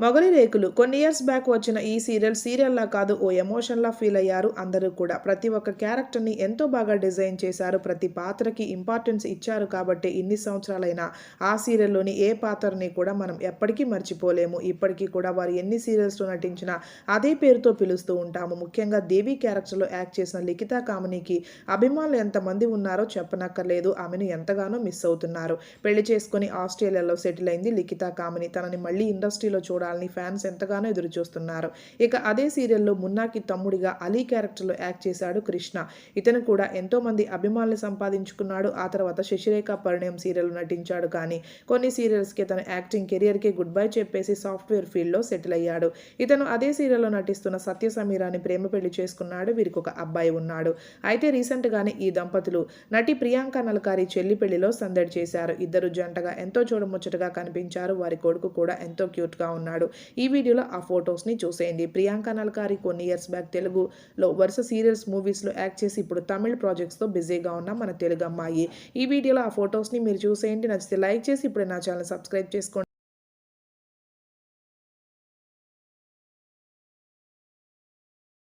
మొగలి రేకులు. కొన్ని years back వచ్చిన ఈ సీరియల్ సీరియల్లా కాదు ఓ ఎమోషన్లా ఫీల్ అయ్యారు అందరూ కూడా. ప్రతి ఒక్క క్యారెక్టర్ని ఎంతో బాగా డిజైన్ చేశారు. ప్రతి పాత్రకి ఇంపార్టెన్స్ ఇచ్చారు కాబట్టి ఇన్ని సంవత్సరాలైనా ఆ సీరియల్లోని ఏ పాత్రని కూడా మనం ఎప్పటికీ మర్చిపోలేము. ఇప్పటికీ కూడా వారు ఎన్ని సీరియల్స్లో నటించినా అదే పేరుతో పిలుస్తూ ఉంటాము. ముఖ్యంగా దేవి క్యారెక్టర్లో యాక్ట్ చేసిన లిఖితా కామినీకి అభిమానులు ఎంతమంది ఉన్నారో చెప్పనక్కర్లేదు. ఆమెను ఎంతగానో మిస్ అవుతున్నారు. పెళ్ళి చేసుకుని ఆస్ట్రేలియాలో సెటిల్ అయింది లిఖితా కామిని. తనని మళ్ళీ ఇండస్ట్రీలో చూడాలని ఫ్యాన్స్ ఎంతగానో ఎదురు చూస్తున్నారు ఇక అదే సీరియల్లో మున్నాకి తమ్ముడిగా అలీ క్యారెక్టర్లో యాక్ట్ చేశాడు కృష్ణ. ఇతను కూడా ఎంతో మంది అభిమానులు సంపాదించుకున్నాడు. ఆ తర్వాత శశిరేఖ పరిణయం సీరియల్ నటించాడు కానీ కొన్ని సీరియల్స్కి తన యాక్టింగ్ కెరియర్కి గుడ్ బై చెప్పేసి సాఫ్ట్వేర్ ఫీల్డ్లో సెటిల్ అయ్యాడు. ఇతను అదే సీరియల్లో నటిస్తున్న సత్య సమీరాని ప్రేమ పెళ్ళి చేసుకున్నాడు. వీరికి ఒక అబ్బాయి ఉన్నాడు. అయితే రీసెంట్గానే ఈ దంపతులు నటి ప్రియాంక నలకారి చెల్లి పెళ్ళిలో సందడి చేశారు. ఇద్దరు జంటగా ఎంతో చూడముచ్చటగా కనిపించారు. వారి కొడుకు కూడా ఎంతో క్యూట్గా ఉన్నాడు. ఈ వీడియోలో ఆ ఫొటోస్ని చూసేయండి. ప్రియాంక నల్కారి కొన్ని ఇయర్స్ బ్యాక్ తెలుగులో వరుస సీరియల్స్ మూవీస్లో యాక్ట్ చేసి ఇప్పుడు తమిళ్ ప్రాజెక్ట్స్తో బిజీగా ఉన్న మన తెలుగు అమ్మాయి ఈ వీడియోలో ఆ ఫొటోస్ని మీరు చూసేయండి. నచ్చితే లైక్ చేసి ఇప్పుడు నా ఛానల్ సబ్స్క్రైబ్ చేసుకోండి.